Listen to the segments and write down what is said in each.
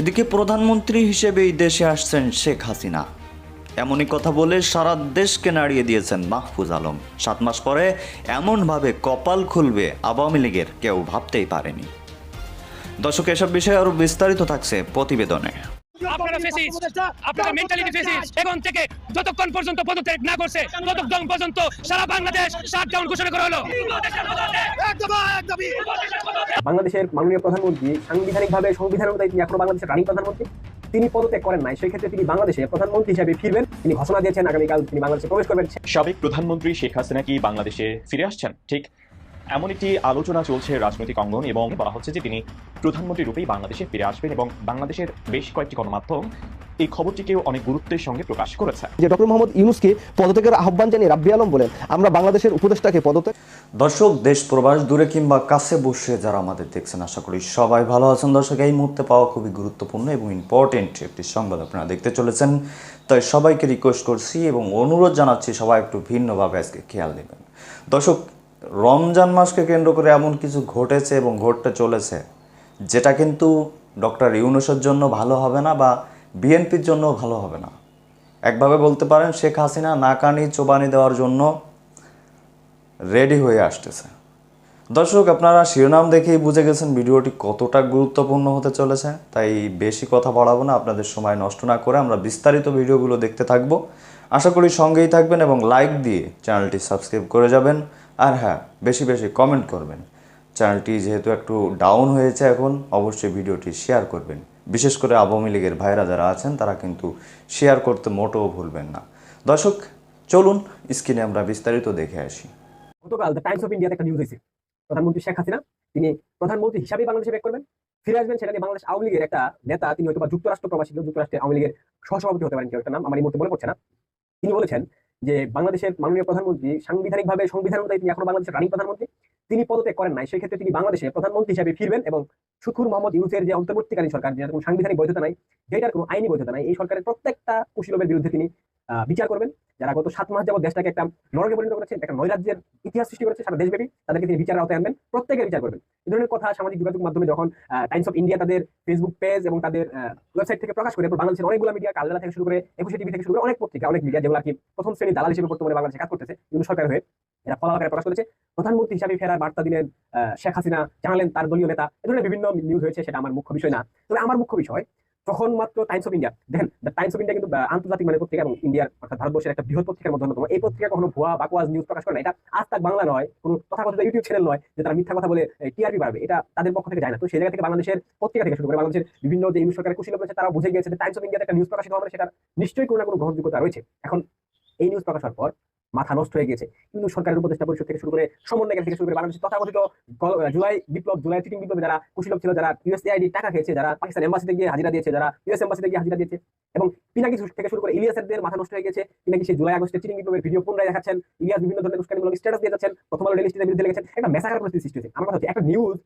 এদিকে প্রধানমন্ত্রী হিসেবে এই দেশে আসছেন শেখ হাসিনা। এমনই কথা বলে সারা দেশকে নাড়িয়ে দিয়েছেন মাহফুজ আলম। সাত মাস পরে এমনভাবে কপাল খুলবে আওয়ামী লীগের কেউ ভাবতেই পারেনি। দর্শক, এসব বিষয়ে আরও বিস্তারিত থাকছে প্রতিবেদনে। আপনারা ফেসিস আপনারা মেন্টালিটি ফেসিস এখন থেকে যতক্ষণ পর্যন্ত পদত্যাগ না করছে ততক্ষণ পর্যন্ত সারা বাংলাদেশ শাটডাউন ঘোষণা করা হলো। বাংলাদেশের মাননীয় প্রধানমন্ত্রী সাংবিধানিকভাবে সংবিধান অনুযায়ী তিনি এখনও বাংলাদেশের রানিং প্রধানমন্ত্রী। তিনি পদত্যাগ করেন নাই সেই ক্ষেত্রে তিনি বাংলাদেশে প্রধানমন্ত্রী হিসেবে ফিরবেন। তিনি ঘোষণা দিয়েছেন আগামীকাল তিনি বাংলাদেশে প্রবেশ করবেন। সাবেক প্রধানমন্ত্রী শেখ হাসিনা কি বাংলাদেশে ফিরে আসছেন? ঠিক এমন একটি আলোচনা চলছে রাজনৈতিক অঙ্গন এবং বলা হচ্ছে যে তিনি প্রধানমন্ত্রী রূপেই বাংলাদেশে ফিরে আসবেন এবং বাংলাদেশের বেশ কয়েকটি গণমাধ্যম এই খবরটিকেও অনেক গুরুত্বের সঙ্গে প্রকাশ করেছে। যে ডক্টর মোহাম্মদ ইউনুসকে পদত্যাগের আহ্বান জানিয়ে রাব্বি আলম বলেন আমরা বাংলাদেশের উপদেষ্টাকে পদত্যাগ দর্শক দেশ প্রবাস দূরে কিংবা কাছে বসে যারা আমাদের দেখছেন আশা করি সবাই ভালো আছেন। দর্শক এই মুহূর্তে পাওয়া খুবই গুরুত্বপূর্ণ এবং ইম্পর্টেন্ট একটি সংবাদ আপনারা দেখতে চলেছেন। তাই সবাইকে রিকোয়েস্ট করছি এবং অনুরোধ জানাচ্ছি সবাই একটু ভিন্নভাবে আজকে খেয়াল দেবেন দর্শক রমজান মাসকে কেন্দ্র করে এমন কিছু ঘটেছে এবং ঘটতে চলেছে, যেটা কিন্তু ডক্টর ইউনুসের জন্য ভালো হবে না বা বিএনপির জন্য ভালো হবে না। একভাবে বলতে পারেন, শেখ হাসিনা নাকানি চোবানি দেওয়ার জন্য রেডি হয়ে আসতেছে। দর্শক, আপনারা শিরোনাম দেখেই বুঝে গেছেন ভিডিওটি কতটা গুরুত্বপূর্ণ হতে চলেছে, তাই বেশি কথা বাড়াবো না, আপনাদের সময় নষ্ট না করে আমরা বিস্তারিত ভিডিওগুলো দেখতে থাকব। আশা করি সঙ্গেই থাকবেন এবং লাইক দিয়ে চ্যানেলটি সাবস্ক্রাইব করে যাবেন। আর হ্যাঁ বেশি বেশি কমেন্ট করবেন। চ্যানেলটি যেহেতু একটু ডাউন হয়েছে এখন অবশ্যই ভিডিওটি শেয়ার করবেন। বিশেষ করে আওয়ামী লীগের ভাইরা যারা আছেন তারা কিন্তু শেয়ার করতে মোটেও ভুলবেন না। দর্শক চলুন স্ক্রিনে আমরা বিস্তারিত দেখে আসি। গতকাল দ্য টাইমস অফ ইন্ডিয়াতে একটা নিউজ হয়েছে। প্রধানমন্ত্রী শেখ হাসিনা তিনি প্রধানমন্ত্রী হিসাবে বাংলাদেশে ব্যাক করবেন। ফিরে আসবেন সেটা নিয়ে বাংলাদেশ আওয়ামী লীগের একটা নেতা তিনি হয়তো যুক্তরাষ্ট্র প্রবাসী ছিল, যুক্তরাষ্ট্রের আওয়ামী লীগের সহসভাপতি হতে পারেন কেউ একটা নাম আমার এই মুহূর্তে মনে পড়ছে না। তিনি বলেছেন যে বাংলাদেশের মাননীয় প্রধানমন্ত্রী সাংবিধানিকভাবে সংবিধান অনুযায়ী তিনি এখনও বাংলাদেশের রানিং প্রধানমন্ত্রী, তিনি পদত্যাগ করেন নাই। সেক্ষেত্রে তিনি বাংলাদেশের প্রধানমন্ত্রী হিসেবে ফিরবেন এবং সুখুর মোহাম্মদ ইউনুসের যে অন্তর্বর্তীকালীন সরকার যেটার কোনো সাংবিধানিক বৈধতা নাই, যেটার কোনো আইনি বৈধতা নাই, এই সরকারের প্রত্যেকটা কুশীলবের বিরুদ্ধে তিনি বিচার করবেন। যারা গত সাত মাস যাবত দেশটাকে একটা নরকে পরিণত করেছেন একটা নৈরাজ্যের ইতিহাস সৃষ্টি করেছে, সারা দেশব্যাপী, তাদেরকে তিনি বিচারের আওতায় আনবেন। প্রত্যেকের বিচার করবেন। এই ধরনের কথা সামাজিক যোগাযোগ মাধ্যমে যখন টাইমস অফ ইন্ডিয়া তাদের ফেসবুক পেজ এবং তাদের ওয়েবসাইট থেকে প্রকাশ করে বাংলাদেশের অনেকগুলো মিডিয়া কালবেলা থেকে শুরু করে, একুশে টিভি থেকে শুরু করে অনেক পত্রিকা, অনেক মিডিয়া যেগুলো কি প্রথম শ্রেণির দালাল হিসেবে বর্তমানে বাংলাদেশে কাজ করতেছে কিন্তু সরকার হয়ে এরা ফলাফল প্রকাশ করেছে। প্রধানমন্ত্রী হিসাবে ফেরার বার্তা দিলেন শেখ হাসিনা, জানালেন তার দলীয় নেতা। এ ধরনের বিভিন্ন নিউজ হয়েছে, সেটা আমার মুখ্য বিষয় না। তবে আমার মুখ্য বিষয় তখন মাত্র টাইমস অফ ইন্ডিয়া দেখেন দ্য টাইমস অফ ইন্ডিয়া কিন্তু আন্তর্জাতিক মানে পত্রিকা এবং ইন্ডিয়ার অর্থাৎ ভারতবর্ষের একটা বৃহৎ পত্রিকার মধ্যে অন্যতম। এই পত্রিকা কখনো ভুয়া বাকওয়াজ নিউজ প্রকাশ করে না। এটা আজ তাক বাংলা নয়, কোনো তথাকথিত ইউটিউব চ্যানেল নয়, যে তারা মিথ্যা কথা বলে টিআরপি বাড়বে। এটা তাদের পক্ষ থেকে যায় না। তো সেই জায়গা থেকে বাংলাদেশের পত্রিকা থেকে শুরু করে বাংলাদেশের বিভিন্ন যে ইউনিট সরকারের কুশীল রয়েছে তারা বুঝে গিয়েছে যে টাইমস অফ ইন্ডিয়াতে একটা নিউজ প্রকাশিত হবে সেটা নিশ্চয়ই কোনো না কোনো গ্রহণযোগ্যতা রয়েছে। এখন এই নিউজ প্রকাশ হওয়ার পর মাথা নষ্ট হয়ে গেছে। কিন্তু সরকারের উপদেষ্টা পরিষদ থেকে শুরু করে সমন্বয় থেকে শুরু করে বাংলাদেশের তথাকথিত জুলাই বিপ্লব, জুলাই চিটিং বিপ্লবে যারা কুশীলভ ছিল, যারা ইউএসএআইডি টাকা খেয়েছে, যারা পাকিস্তান এম্বাসিতে গিয়ে হাজিরা দিয়েছে, যারা ইউএস এম্বাসিতে গিয়ে হাজিরা দিয়েছে এবং পিনাকি থেকে শুরু করে ইলিয়াসের মাথা নষ্ট হয়ে গেছে। পিনাকি সেই জুলাই আগস্টে চিটিং বিপ্লবের ভিডিও পুনরায় দেখাচ্ছেন। ইলিয়াস বিভিন্ন ধরনের স্ট্যাটাস দিয়ে যাচ্ছেন। প্রথম আলো ডেলি বিরুদ্ধে লেগেছেন। একটা মেসাকার পরিস্থিতি সৃষ্টি হয়েছে। আমার কথা হচ্ছে, একটা নিউজ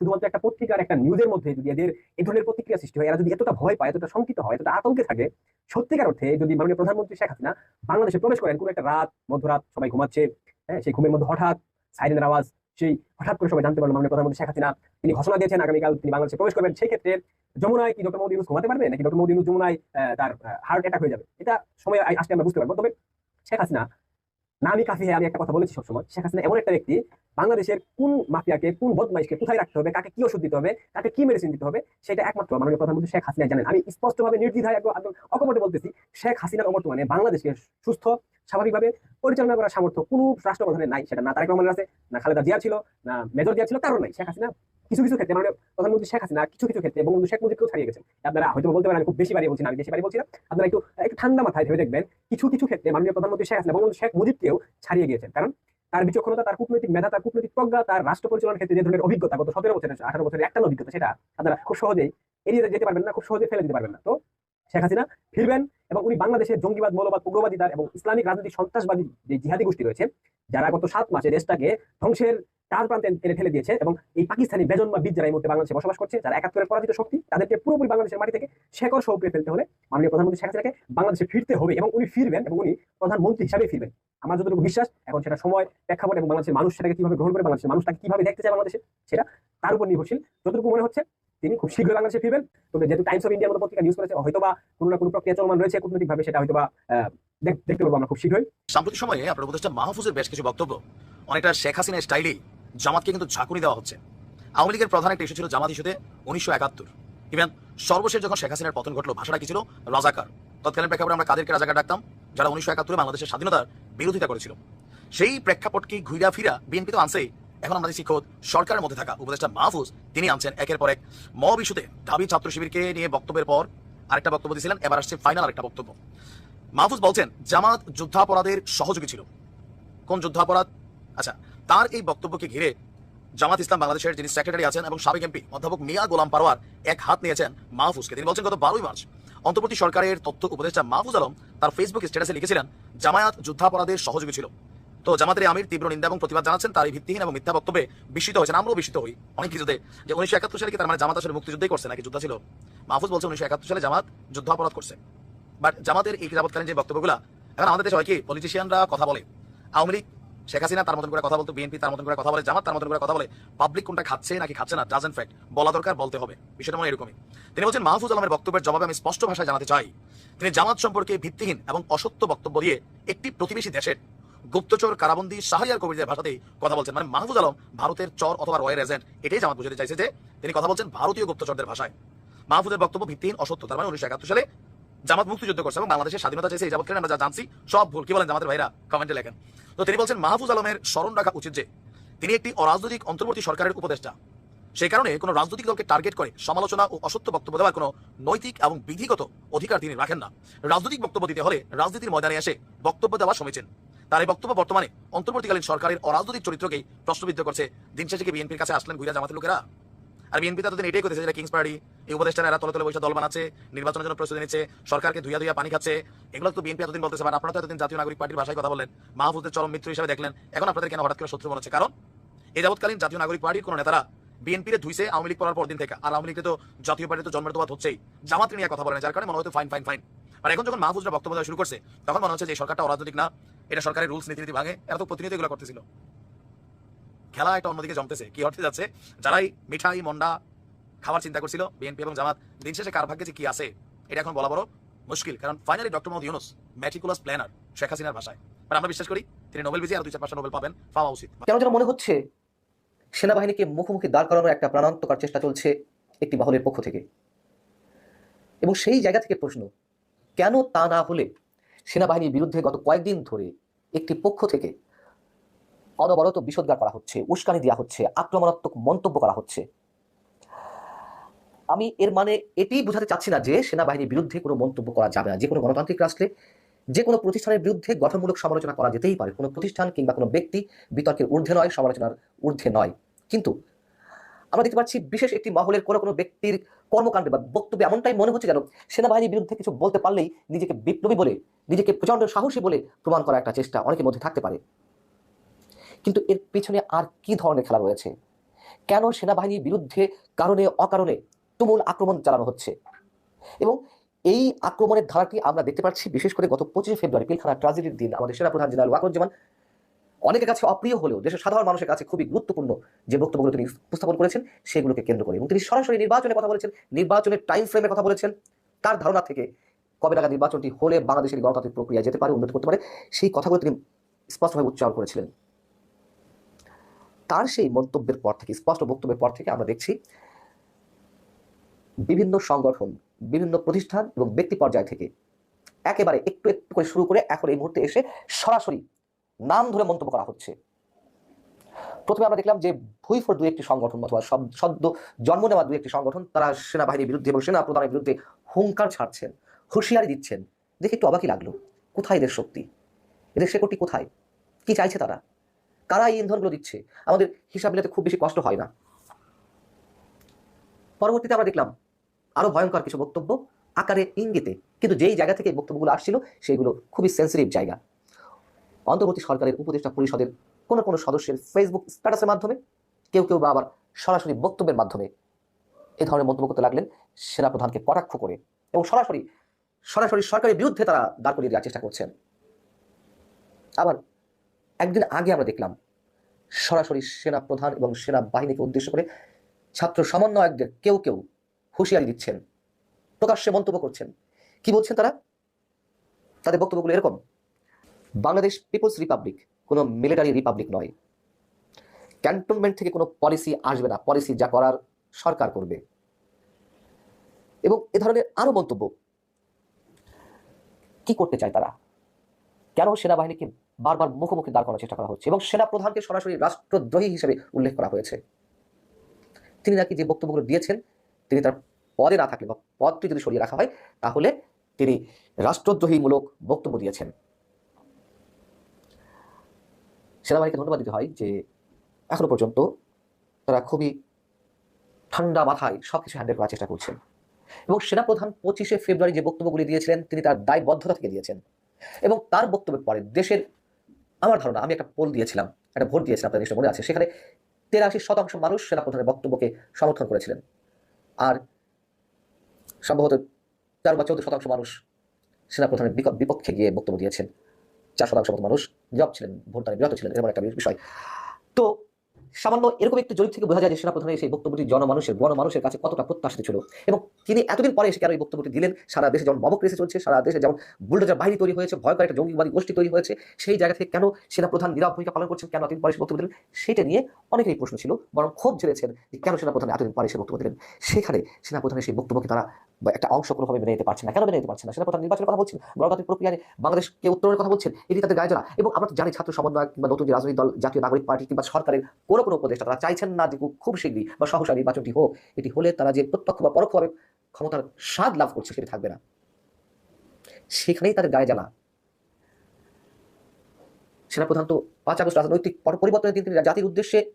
শুধুমাত্র একটা পত্রিকার একটা নিউজের মধ্যে যদি এদের এই ধরনের প্রতিক্রিয়া সৃষ্টি হয়, এরা যদি এতটা ভয় পায়, এতটা শঙ্কিত হয়, এতটা আতঙ্কে থাকে, সত্যিকার অর্থে যদি মাননীয় প্রধানমন্ত্রী শেখ হাসিনা বাংলাদেশে প্রবেশ করেন, কোনো একটা রাত, মধ্যরাত সবাই ঘুমাচ্ছে হ্যাঁ সেই ঘুমের মধ্যে হঠাৎ সাইরেনের আওয়াজ, সেই হঠাৎ করে সবাই জানতে পারল মাননীয় প্রধানমন্ত্রী শেখ হাসিনা, তিনি ঘোষণা দিয়েছেন আগামীকাল তিনি বাংলাদেশে প্রবেশ করবেন, সেই ক্ষেত্রে যমুনায় কি ডক্টর মোদী ইউনুস ঘুমাতে পারবে, নাকি ডক্টর মোদী ইউনুস যমুনায় তার হার্ট অ্যাটাক হয়ে যাবে? এটা সময় আসলে আমরা বুঝতে পারব। তবে শেখ হাসিনা নামি কাফি হয়ে আমি একটা কথা বলেছি সবসময়, শেখ হাসিনা এমন একটা ব্যক্তি বাংলাদেশের কোন মাফিয়াকে, কোন বদমাইশকে কোথায় রাখতে হবে, কাকে কি ওষুধ দিতে হবে, কাকে কি মেডিসিন দিতে হবে, সেটা একমাত্র মাননীয় প্রধানমন্ত্রী শেখ হাসিনা জানেন। আমি স্পষ্টভাবে নির্দ্বিধায় একদম অকপটে বলতেছি, শেখ হাসিনার অবর্তমানে বাংলাদেশকে সুস্থ, স্বাভাবিকভাবে পরিচালনা করার সামর্থ্য কোনো রাষ্ট্রপ্রধানের নাই, সেটা না তারেক রহমানের আছে, না খালেদা জিয়া ছিল, না মেজর জিয়া ছিল কারণ নাই। শেখ হাসিনা কিছু কিছু ক্ষেত্রে মাননীয় প্রধানমন্ত্রী শেখ হাসিনা কিছু কিছু ক্ষেত্রে, বঙ্গবন্ধু শেখ মুজিবকেও ছাড়িয়ে গেছেন। আপনারা হয়তো বলতে পারেন, আমি খুব বেশি বাড়ি বলছি না, আমি বেশি বাড়ি বলছি না। আপনারা একটু একটু ঠান্ডা মাথায় ভেবে দেখবেন, কিছু কিছু ক্ষেত্রে মাননীয় প্রধানমন্ত্রী শেখ হাসিনা, বঙ্গবন্ধু শেখ মুজিবকেও ছাড়িয়ে গিয়েছেন। কারণ তার বিচক্ষণতা, তার কূটনৈতিক মেধা, তার কূটনৈতিক প্রজ্ঞা, তার রাষ্ট্র পরিচালনার ক্ষেত্রে যে ধরনের অভিজ্ঞতা, গত সতেরো বছরের আঠারো বছরের একটা অভিজ্ঞতা, সেটা আপনারা খুব সহজেই এড়িয়ে যেতে পারবেন না, খুব সহজে ফেলে দিতে পারবেন না। তো শেখ হাসিনা ফিরবেন এবং উনি বাংলাদেশের জঙ্গিবাদ, মৌলবাদ, উগ্রবাদিতার এবং ইসলামিক রাজনৈতিক সন্ত্রাসবাদী যে জিহাদি গোষ্ঠী রয়েছে, যারা গত সাত মাসে দেশটাকে ধ্বংসের তার প্রান্তে এনে ফেলে দিয়েছে এবং এই পাকিস্তানি বেজন বা বীজ যারা এই বাংলাদেশে বসবাস করছে, যারা একাত্তরের পরাজিত শক্তি, তাদেরকে পুরোপুরি বাংলাদেশের মাটি থেকে শেকড় সহ উপড়ে ফেলতে হলে মাননীয় প্রধানমন্ত্রী শেখ হাসিনাকে বাংলাদেশে ফিরতে হবে এবং উনি ফিরবেন এবং উনি প্রধানমন্ত্রী হিসাবে ফিরবেন। আমার যতটুকু বিশ্বাস, এখন সেটা সময়, প্রেক্ষাপট এবং বাংলাদেশের মানুষ সেটাকে কীভাবে গ্রহণ করে, বাংলাদেশের মানুষ তাকে কীভাবে দেখতে চায় বাংলাদেশে, সেটা তার উপর নির্ভরশীল। যতটুকু মনে হচ্ছে তিনি খুব শীঘ্রই বাংলাদেশে ফিরবেন। তবে যেহেতু টাইমস অফ ইন্ডিয়ার মতো পত্রিকা নিউজ করেছে হয়তো বা কোনো না কোনো প্রক্রিয়া চলমান রয়েছে কূটনৈতিকভাবে, সেটা হয়তো বা দেখতে পাবো আমরা খুব শীঘ্রই। সাম্প্রতিক সময়ে আপনার উপদেষ্টা মাহফুজের বেশ কিছু বক্তব্য, অনেকটা শেখ হাসিনা স্টাইলেই জামাতকে কিন্তু ঝাঁকুনি দেওয়া হচ্ছে। আওয়ামী লীগের প্রধান একটা ইস্যু ছিল জামাত ইস্যুতে উনিশশো একাত্তর। ইভেন সর্বশেষ যখন শেখ হাসিনার পতন ঘটলো, ভাষাটা কি ছিল? রাজাকার। তৎকালীন প্রেক্ষাপটে আমরা কাদেরকে রাজাকার ডাকতাম, যারা উনিশশো একাত্তরে বাংলাদেশের স্বাধীনতার বিরোধিতা করেছিল। সেই প্রেক্ষাপটকে ঘুরা ফিরা বিএনপি তো আনছেই। এখন দেখছি খোদ সরকারের মধ্যে থাকা উপদেষ্টা মাহফুজ, তিনি আনছেন একের পর এক ইস্যুতে ঢাবি ছাত্র শিবিরকে নিয়ে বক্তব্যের পর আরেকটা বক্তব্য দিয়েছিলেন, এবার আসছে ফাইনাল আরেকটা বক্তব্য। মাহফুজ বলছেন, জামাত যুদ্ধাপরাধের সহযোগী ছিল। কোন যুদ্ধাপরাধ? আচ্ছা তার এই বক্তব্যকে ঘিরে জামাত ইসলাম বাংলাদেশের যিনি সেক্রেটারি আছেন এবং সাবেক এমপি অধ্যাপক মিয়া গোলাম পারোয়ার এক হাত নিয়েছেন মাহফুজকে। তিনি বলছেন, গত বারোই মার্চ অন্তর্বর্তী সরকারের তথ্য উপদেষ্টা মাহফুজ আলম তার ফেসবুক স্ট্যাটাসে লিখেছিলেন, জামায়াত যুদ্ধাপরাধের সহযোগী ছিল। তো জামাতের আমির তীব্র নিন্দা এবং প্রতিবাদ জানাচ্ছেন তার এই ভিত্তিহীন এবং মিথ্যা বক্তব্যে বিস্মিত হয়েছেন, আমরাও বিস্মিত হই। অনেক কিছুতে। যে উনিশশো একাত্তর সালে কি তার মানে জামাত আসলে মুক্তিযুদ্ধই করছে নাকি? যুদ্ধ ছিল। মাহফুজ বলছে উনিশশো একাত্তর সালে জামাত যুদ্ধাপরাধ করছে। বাট জামাতের এই যাবৎকালীন যে বক্তব্যগুলা, এখন আমাদের দেশে হয় কি পলিটিশিয়ানরা কথা বলে। আওয়ামী লীগ, শেখ হাসিনা তার মতন করে কথা বলতো, বিএনপি তার মতন করে কথা বলে, জামাত তার মতন করে কথা বলে। পাবলিক কোনটা খাচ্ছে নাকি খাচ্ছে না ডাজেন্ট ফ্যাক্ট বলা দরকার, বলতে হবে। বিষয়টা মনে এরকমই। তিনি বলছেন, মাহফুজ আলমের বক্তব্যের জবাবে আমি স্পষ্ট ভাষায় জানাতে চাই। তিনি জামাত সম্পর্কে ভিত্তিহীন এবং অসত্য বক্তব্য দিয়ে একটি প্রতিবেশী দেশের গুপ্তচর কারাবন্দী শাহরিয়ার কবিরদের ভাষাতেই কথা বলছেন। মানে মাহফুজ আলম ভারতের চর অথবা রয়ের এজেন্ট। এটাই জামাত বুঝাতে চাইছে যে তিনি কথা বলছেন ভারতীয় গুপ্তচরদের ভাষায়। মাহফুজের বক্তব্য ভিত্তিহীন, অসত্য। তার মানে উনিশশো একাত্তর সালে জামাত মুক্তিযুদ্ধ করছে এবং বাংলাদেশের স্বাধীনতা চাইছে এই যাবৎকালীন আমরা যা জানছি, সব ভুল। কি বলেন জামাতের ভাইরা? কমেন্টে লেখেন। তো তিনি বলছেন, মাহফুজ আলমের স্মরণ রাখা উচিত যে তিনি একটি অরাজনৈতিক অন্তর্বর্তী সরকারের উপদেষ্টা। সেই কারণে কোনো রাজনৈতিক দলকে টার্গেট করে সমালোচনা ও অসত্য বক্তব্য দেওয়ার কোনো নৈতিক এবং বিধিগত অধিকার তিনি রাখেন না। রাজনৈতিক বক্তব্য দিতে হলে রাজনীতির ময়দানে এসে বক্তব্য দেওয়া সমীচীন। তার এই বক্তব্য বর্তমানে অন্তর্বর্তীকালীন সরকারের অরাজনৈতিক চরিত্রকেই প্রশ্নবিদ্ধ করছে। দিন শেষে বিএনপির কাছে আসলেন গুইরা জামাতের লোকেরা? আর বিএনপি ততদিন এটাই করতেছে যেটা কিংস পার্টি, এই উপদেষ্টারা এরা তলে তলে বসে দল বানাচ্ছে, নির্বাচনের জন্য প্রস্তুতি নিচ্ছে, সরকারকে ধুইয়া ধুইয়া পানি খাচ্ছে। এগুলো তো বিএনপি এতদিন বলতেছে আর আপনারা তো এতদিন জাতীয় নাগরিক পার্টির ভাষায় কথা বলেন মাহফুজের চরম মিত্র হিসেবে দেখলেন। এখন আপনাদের কেন হঠাৎ করে শত্রু মনে হচ্ছে? কারণ এই যাবৎকালীন জাতীয় নাগরিক পার্টির কোনো নেতারা বিএনপির ধুইছে আওয়ামী লীগ করার পর দিন থেকে। আর আওয়ামী লীগকে তো জাতীয় পার্টি তো জন্মের হচ্ছেই জামাত নিয়ে কথা বলেন যার কারণে মনে হয়তো ফাইন ফাইন ফাইন আর এখন যখন মাহফুজরা বক্তব্য দেওয়া শুরু করছে, তখন মনে হচ্ছে যে সরকারটা অরাজনৈতিক না। এটা সরকারের রুলস নীতি ভাঙে, এরা তো প্রতিনিয়ত এগুলো করতেছিল। খেলা একটা অন্যদিকে জমতেছে। কি অর্থে যাচ্ছে? যারাই মিঠাই, মন্ডা খাওয়ার চিন্তা করছিল বিএনপি এবং জামাত, দিন শেষে কার ভাগ্যে যে কি আছে, এটা এখন বলা বড় মুশকিল। কারণ finally doctor Mohammad Yunus meticulous planner Sheikh হাসিনার ভাষায়। আর আমরা বিশ্বাস করি, তিনি নোবেল বিজয়ী, আর দুই চার পাঁচটা নোবেল পাবেন, পাওয়া উচিত। কেন যেন মনে হচ্ছে সেনাবাহিনীকে মুখোমুখি দাঁড় করানোর একটা প্রাণান্তকর চেষ্টা চলছে একটি বাহলের পক্ষ থেকে। এবং সেই জায়গা থেকে প্রশ্ন, কেন তা না হলে সেনাবাহিনীর বিরুদ্ধে গত কয়েকদিন ধরে একটি পক্ষ থেকে অনবরত বিষোদ্গার করা হচ্ছে, উস্কানি দেওয়া হচ্ছে, আক্রমণাত্মক মন্তব্য করা হচ্ছে। আমি এর মানে এটি বোঝাতে চাচ্ছি না যে সেনাবাহিনীর বিরুদ্ধে কোনো মন্তব্য করা যাবে না। যে কোনো গণতান্ত্রিক রাষ্ট্রে, যে কোনো প্রতিষ্ঠানের বিরুদ্ধে গঠনমূলক সমালোচনা করা যেতেই পারে। কোনো প্রতিষ্ঠান কিংবা কোনো ব্যক্তি বিতর্কের ঊর্ধ্বে নয়, সমালোচনার ঊর্ধ্বে নয়। কিন্তু আমরা দেখতে পাচ্ছি বিশেষ একটি মহলের কোনো কোনো ব্যক্তির কর্মকাণ্ডে বা বক্তব্যে এমনটাই মনে হচ্ছে যেন সেনাবাহিনীর বিরুদ্ধে কিছু বলতে পারলেই নিজেকে বিপ্লবী বলে, নিজেকে প্রচণ্ড সাহসী বলে প্রমাণ করার একটা চেষ্টা অনেকের মধ্যে থাকতে পারে। কিন্তু এর পেছনে আর কি ধরনের খেলা রয়েছে? কেন সেনাবাহিনীর বিরুদ্ধে কারণে অকারণে তুমুল আক্রমণ চালানো হচ্ছে? এবং এই আক্রমণের ধারাটি আমরা দেখতে পাচ্ছি বিশেষ করে গত পঁচিশে ফেব্রুয়ারি, পিলখানা ট্রাজেডির দিন আমাদের সেনাপ্রধান জেনারেল ওয়াকরুজ্জামান অনেকের কাছে অপ্রিয় হলেও দেশের সাধারণ মানুষের কাছে খুবই গুরুত্বপূর্ণ যে বক্তব্যগুলো তিনি উপস্থাপন করেছেন, সেগুলোকে কেন্দ্র করে। এবং তিনি সরাসরি নির্বাচনের কথা বলেছেন, নির্বাচনের টাইম ফ্রেমের কথা বলেছেন। তার ধারণা থেকে কবে নাগাদ নির্বাচনটি হলে বাংলাদেশের গণতান্ত্রিক প্রক্রিয়া যেতে পারে, উন্নতি করতে পারে, সেই কথাগুলো তিনি স্পষ্টভাবে উচ্চারণ করেছিলেন। তার সেই মন্তব্যের পর থেকে, স্পষ্ট বক্তব্যের পর থেকে আমরা দেখছি, বিভিন্ন সংগঠন, বিভিন্ন প্রতিষ্ঠান এবং ব্যক্তি পর্যায় থেকে একেবারে একটু একটু করে শুরু করে এখন এই মুহূর্তে এসে সরাসরি নাম ধরে মন্তব্য করা হচ্ছে। প্রথমে আমরা দেখলাম যে ভুইফোর দু একটি সংগঠন অথবা সদ্য জন্ম নেওয়া দু একটি সংগঠন, তারা সেনাবাহিনীর বিরুদ্ধে এবং সেনা প্রধানের বিরুদ্ধে হুঙ্কার ছাড়ছেন, হুঁশিয়ারি দিচ্ছেন। দেখে একটু অবাকই লাগল, কোথায় এদের শক্তি? এদের শেকড়টি কোথায়? কি চাইছে তারা? কারা এই ইন্ধনগুলো দিচ্ছে? আমাদের হিসাব মিলাতে খুব বেশি কষ্ট হয় না। পরবর্তীতে আমরা দেখলাম আরও ভয়ঙ্কর কিছু বক্তব্য আকারে ইঙ্গিতে। কিন্তু যেই জায়গা থেকে বক্তব্যগুলো আসছিল সেইগুলো খুবই সেন্সিটিভ জায়গা। অন্তর্বর্তী সরকারের উপদেষ্টা পরিষদের কোনো কোনো সদস্যের ফেসবুক স্ট্যাটাসের মাধ্যমে, কেউ কেউ বা আবার সরাসরি বক্তব্যের মাধ্যমে এই ধরনের মন্তব্য করতে লাগলেন সেনাপ্রধানকে কটাক্ষ করে এবং সরাসরি সরাসরি সরকারের বিরুদ্ধে তারা দাঁড় করিয়ে দেওয়ার চেষ্টা করছেন। আবার একদিন আগে আমরা দেখলাম, সরাসরি সেনা প্রধান এবং সেনা বাহিনীকে উদ্দেশ্য করে ছাত্র সমন্বয়কদের কেউ কেউ হুঁশিয়ারি দিচ্ছেন, প্রকাশ্যে মন্তব্য করছেন। কি বলছেন তারা? তাদের বক্তব্যগুলো এরকম বাংলাদেশ পিপলস রিপাবলিক কোনো মিলিটারি রিপাবলিক নয়। ক্যান্টনমেন্ট থেকে কোনো পলিসি আসবে না, পলিসি যা করার সরকার করবে। এবং এ ধরনের আরও মন্তব্য, কি করতে চায় তারা? কেন সেনাবাহিনীকে বারবার মুখোমুখি দাঁড় করার চেষ্টা করা হচ্ছে? এবং সেনা প্রধানকে সরাসরি রাষ্ট্রদ্রোহী হিসেবে উল্লেখ করা হয়েছে। তিনি নাকি যে বক্তব্যগুলো দিয়েছেন, তিনি তার পদে না থাকলে বা পদটি যদি সরিয়ে রাখা হয়, তাহলে তিনি রাষ্ট্রদ্রোহীমূলক বক্তব্য দিয়েছেন। সেনাবাহিনীকে ধন্যবাদ দিতে হয় যে এখনও পর্যন্ত তারা খুবই ঠান্ডা মাথায় সব কিছু হ্যান্ডেল করার চেষ্টা করছেন। এবং সেনাপ্রধান পঁচিশে ফেব্রুয়ারি যে বক্তব্যগুলি দিয়েছিলেন, তিনি তার দায়বদ্ধতা থেকে দিয়েছেন। এবং তার বক্তব্যের পরে দেশের, আমার ধারণা, আমি একটা পোল দিয়েছিলাম, একটা ভোট দিয়েছিলাম আপনাদের নিশ্চয় মনে আছে, সেখানে তেরাশি শতাংশ মানুষ সেনাপ্রধানের বক্তব্যকে সমর্থন করেছিলেন। আর সম্ভবত তেরো বা চৌদ্দ শতাংশ মানুষ সেনাপ্রধানের বিপক্ষে গিয়ে বক্তব্য দিয়েছেন। চার শতাংশ মতো মানুষ জব ছিলেন, ভোটদানে বিরত ছিলেন, এরকম একটা বিষয়। তো সামান্য এরকম একটি জরিপ থেকে বোঝা যায় যে সেনাপ্রধানের সেই বক্তব্যটি জনমানুষের, গণমানুষের কাছে কতটা প্রত্যাশিত ছিল। এবং তিনি এতদিন পরে এসে কেন এই বক্তব্যটি দিলেন? সারা দেশে যেমন মবক্রেসি চলছে, সারা দেশে যেমন বুলডোজার বাহিনী তৈরি হয়েছে, ভয়ঙ্কর একটা জঙ্গিবাদী গোষ্ঠী তৈরি হয়েছে, সেই জায়গা থেকে কেন সেনাপ্রধান নীরব ভূমিকা পালন করছেন, কেন এতদিন পরে এসে বক্তব্য দিলেন? সেটা নিয়ে অনেকেরই প্রশ্ন ছিল, বরং ক্ষোভ ঝেড়েছেন যে কেন সেনাপ্রধান এতদিন পরে এসে বক্তব্য দিলেন? সেখানে সেনাপ্রধানের সেই বক্তব্যকে তারা বা একটা অংশ কোনোভাবে মেনে নিতে পারছে না। কেন মেনে নিতে পারছে না? সেনাপ্রধান নির্বাচনের কথা বলছেন। গণতান্ত্রিক প্রক্রিয়ায় বাংলাদেশকে উত্তরণের কথা বলছেন, এটি তাদের গায়ে জ্বালা এবং আমরা জানি ছাত্র সমন্বয় কিংবা নতুন যে রাজনৈতিক দল, জাতীয় নাগরিক পার্টি কিংবা সরকারের কোনো কোনো উপদেষ্টা, তারা চাইছেন না যে খুব- শীঘ্রই বা সহসা নির্বাচনটি হোক। এটি হলে তারা যে প্রত্যক্ষ বা পরোক্ষভাবে ক্ষমতার স্বাদ লাভ করছে সেটি থাকবে না। সেখানেই তাদের গায়ে জ্বালা। সেনাপ্রধান তো পাঁচ আগস্ট রাজনৈতিক পরিবর্তনের দিন তিনি জাতির উদ্দেশ্যে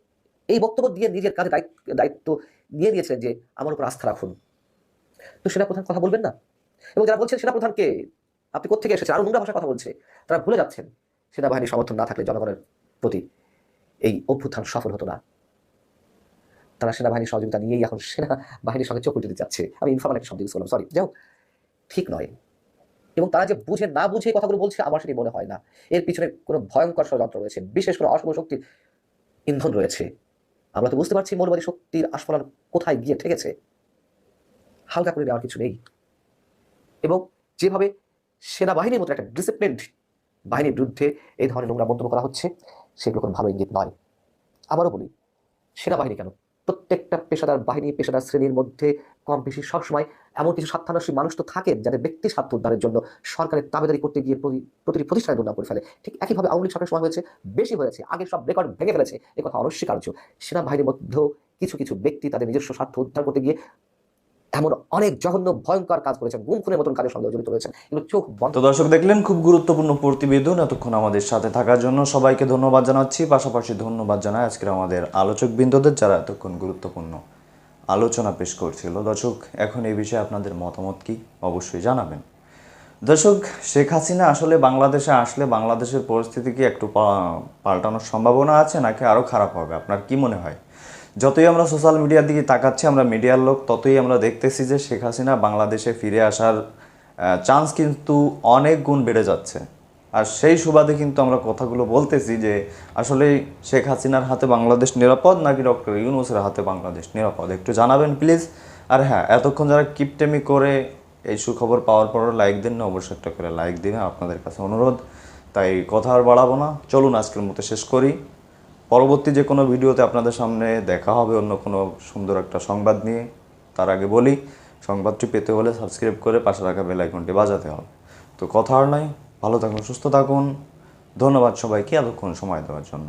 এই বক্তব্য দিয়ে নিজের কাজে দায়িত্ব দায়িত্ব নিয়ে নিয়েছিলেন যে আমার উপর আস্থা রাখুন। তো সেনাপ্রধান কথা বলবেন না? এবং যারা বলছেন সেনাপ্রধানকে, আপনি কোথেকে এসেছেন? আরও নোংরা ভাষায় কথা বলছে। তারা ভুলে যাচ্ছেন। সেনাবাহিনীর সমর্থন না থাকলে জনগণের প্রতি এই অভ্যুত্থান সফল হতো না। তারা সেনাবাহিনীর সহযোগিতা নিয়েই এখন সেনাবাহিনীর সঙ্গে চোখ দিতে যাচ্ছে। আমি ইনফর্মাল একটা শব্দ ইউজ করলাম সরি যাও ঠিক নয়। এবং তারা যে বুঝে না বুঝে কথাগুলো বলছে, আমার সেটি মনে হয় না। এর পিছনে কোনো ভয়ঙ্কর ষড়যন্ত্র রয়েছে। বিশেষ করে অশুভ শক্তির ইন্ধন রয়েছে। আমরা তো বুঝতে পারছি মৌলবাদী শক্তির আস্ফলন কোথায় গিয়ে ঠেকেছে। হালকা করে নেওয়ার কিছু নেই। এবং যেভাবে সেনাবাহিনীর মতো একটা ডিসিপ্লিনড বাহিনীর বিরুদ্ধে এই ধরনের নোংরা মন্তব্য করা হচ্ছে, সেগুলো কোনো ভালো ইঙ্গিত নয়। আবারও বলি, সেনাবাহিনী কেন? প্রত্যেকটা পেশাদার বাহিনী, পেশাদার শ্রেণির মধ্যে কম বেশি সবসময় এমন কিছু স্বার্থান্বেষী মানুষ তো থাকেন যাদের ব্যক্তি স্বার্থ উদ্ধারের জন্য সরকারের দাবিদারি করতে গিয়ে প্রতি- প্রতিটি প্রতিষ্ঠানে দুর্নাম করে ফেলে। ঠিক একইভাবে আওয়ামী লীগ সময় হয়েছে, বেশি হয়েছে, আগে সব রেকর্ড ভেঙে ফেলেছে, এ কথা অনস্বীকার্য। সেনাবাহিনীর মধ্যেও কিছু কিছু ব্যক্তি তাদের নিজস্ব স্বার্থ উদ্ধার করতে গিয়ে এমন অনেক জঘন্য, ভয়ঙ্কর কাজ করেছেন গুম খুনের মতন কাজের সঙ্গে জড়িত রয়েছেন। এগুলো চোখ বন্ধ তো দর্শক দেখলেন, খুব গুরুত্বপূর্ণ প্রতিবেদন এতক্ষণ আমাদের সাথে থাকার জন্য সবাইকে ধন্যবাদ জানাচ্ছি। পাশাপাশি ধন্যবাদ জানাই আজকের আমাদের আলোচক বৃন্দদের যারা এতক্ষণ গুরুত্বপূর্ণ আলোচনা পেশ করছিল। দর্শক, এখন এই বিষয়ে আপনাদের মতামত কি অবশ্যই জানাবেন। দর্শক, শেখ হাসিনা আসলে বাংলাদেশে আসলে বাংলাদেশের পরিস্থিতি কি একটু পাল্টানোর সম্ভাবনা আছে নাকি আরও খারাপ হবে? আপনার কি মনে হয়? যতই আমরা সোশ্যাল মিডিয়ার দিকে তাকাচ্ছি, আমরা মিডিয়ার লোক, ততই আমরা দেখতেছি যে শেখ হাসিনা বাংলাদেশে ফিরে আসার চান্স কিন্তু অনেক গুণ বেড়ে যাচ্ছে। আর সেই সুবাদে কিন্তু আমরা কথাগুলো বলতেছি যে, আসলে শেখ হাসিনার হাতে বাংলাদেশ নিরাপদ নাকি ডক্টর ইউনুসের হাতে বাংলাদেশ নিরাপদ? একটু জানাবেন প্লিজ আর হ্যাঁ এতক্ষণ যারা কিপটেমি করে এই সুখবর পাওয়ার পরও লাইক দেন না, অবশ্যই একটা করে লাইক দিবেন, আপনাদের কাছে অনুরোধ। তাই কথা আর বাড়াবো না। চলুন, আজকের মতো শেষ করি। পরবর্তী যে কোনো ভিডিওতে আপনাদের সামনে দেখা হবে, অন্য কোনো সুন্দর একটা সংবাদ নিয়ে। তার আগে বলি, সংবাদটি পেতে হলে সাবস্ক্রাইব করে পাশে রাখা বেল আইকনটি বাজাতে হবে। তো কথা আর নয়, ভালো থাকুন, সুস্থ থাকুন। ধন্যবাদ সবাইকে এতক্ষণ সময় দেওয়ার জন্য।